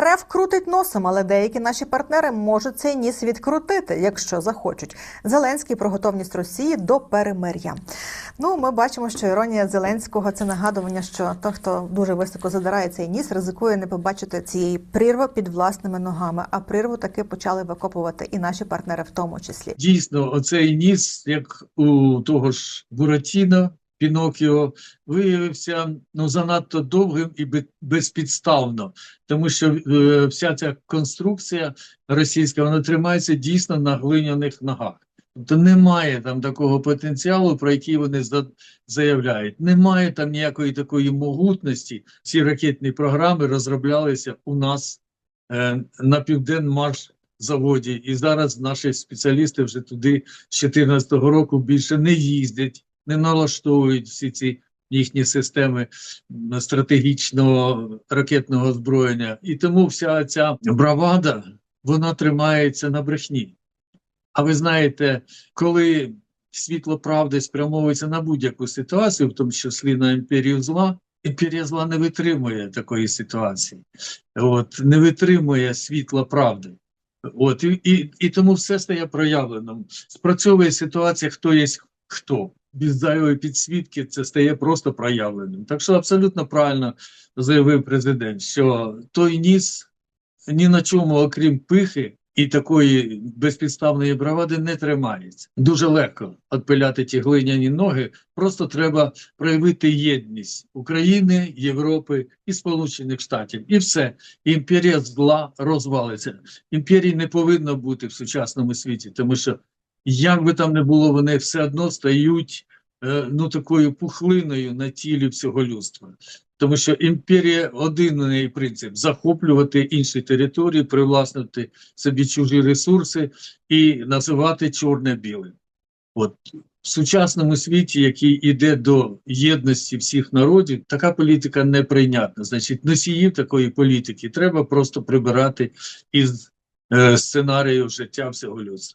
РФ крутить носом, але деякі наші партнери можуть цей ніс відкрутити, якщо захочуть. Зеленський про готовність Росії до перемир'я. Ну, ми бачимо, що іронія Зеленського це нагадування, що той, хто дуже високо задирає цей ніс, ризикує не побачити цієї прірви під власними ногами. А прірву таки почали викопувати і наші партнери, в тому числі. Дійсно, оцей ніс, як у того ж Буратіно, Пінокіо, виявився ну занадто довгим і бе- безпідставно, тому що е, вся ця конструкція російська вона тримається дійсно на глиняних ногах. Тобто немає там такого потенціалу, про який вони заявляють. Немає там ніякої такої могутності. Ці ракетні програми розроблялися у нас е, на південмаш заводі, і зараз наші спеціалісти вже туди з 2014 року більше не їздять, не налаштовують всі ці їхні системи стратегічного ракетного озброєння. І тому вся ця бравада вона тримається на брехні. А ви знаєте, коли світло правди спрямовується на будь-яку ситуацію, в тому числі на імперію зла, імперія зла не витримує такої ситуації, от не витримує світла правди. От і, і, і тому все стає проявленим. Спрацьовує ситуація, хто є хто. Без зайвої підсвітки це стає просто проявленим. Так що абсолютно правильно заявив президент, що той ніс ні на чому, окрім пихи і такої безпідставної бравади, не тримається. Дуже легко відпиляти ті глиняні ноги. Просто треба проявити єдність України, Європи і Сполучених Штатів. І все. Імперія зла розвалиться. Імперії не повинно бути в сучасному світі, тому що як би там не було, вони все одно стають е, ну такою пухлиною на тілі всього людства. Тому що імперія один принцип захоплювати інші території, привласнити собі чужі ресурси і називати чорне білим. От в сучасному світі, який іде до єдності всіх народів, така політика неприйнятна. Значить, носіїв такої політики треба просто прибирати із е, сценарію життя всього людства.